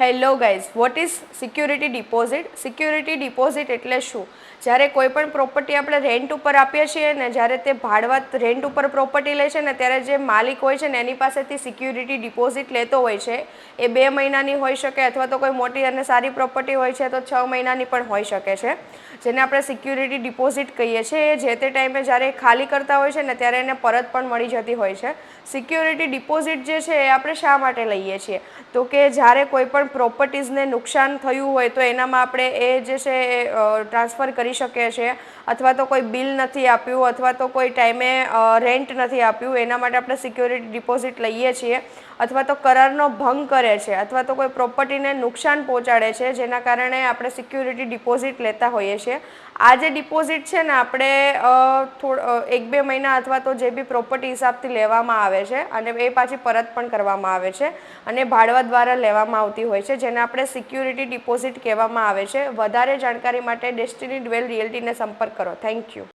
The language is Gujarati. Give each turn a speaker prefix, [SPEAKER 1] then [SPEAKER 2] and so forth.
[SPEAKER 1] Hello guys what is security deposit security deposit એટલે શું? જ્યારે કોઈ પણ પ્રોપર્ટી આપણે રેન્ટ ઉપર આપીએ છીએ ને જ્યારે તે ભાડવા રેન્ટ ઉપર પ્રોપર્ટી લે છે ને ત્યારે જે માલિક હોય છે ને એની પાસેથી સિક્યુરિટી ડિપોઝિટ લેતો હોય છે, એ બે મહિનાની હોઈ શકે અથવા તો કોઈ મોટી અને સારી પ્રોપર્ટી હોય છે તો છ મહિનાની પણ હોઈ શકે છે. જેને આપણે સિક્યુરિટી ડિપોઝિટ કહીએ છીએ, એ જે તે ટાઈમે જ્યારે ખાલી કરતા હોય છે ને ત્યારે એને પરત પણ મળી જતી હોય છે. સિક્યુરિટી ડિપોઝિટ જે છે એ આપણે શા માટે લઈએ છીએ? તો કે જ્યારે કોઈ પણ પ્રોપર્ટીઝને નુકસાન થયું હોય તો એનામાં આપણે એ જે છે એ ટ્રાન્સફર કરી શકીએ છીએ. અથવા તો કોઈ બિલ નથી આપ્યું, અથવા તો કોઈ ટાઈમે રેન્ટ નથી આપ્યું, એના માટે આપણે સિક્યોરિટી ડિપોઝિટ લઈએ છીએ. અથવા તો કરારનો ભંગ કરે છે, અથવા તો કોઈ પ્રોપર્ટીને નુકસાન પહોંચાડે છે, જેના કારણે આપણે સિક્યુરિટી ડિપોઝિટ લેતા હોઈએ છીએ. આ જે ડિપોઝિટ છે ને આપણે થોડ એક બે મહિના અથવા તો જે બી પ્રોપર્ટી હિસાબથી લેવામાં આવે છે, અને એ પાછી પરત પણ કરવામાં આવે છે, અને ભાડવા દ્વારા લેવામાં આવતી હોય છે, જેને આપણે સિક્યુરિટી ડિપોઝિટ કહેવામાં આવે છે. વધારે જાણકારી માટે ડેસ્ટિની ડ્વેલ રિયલ્ટીને સંપર્ક કરો. Thank you.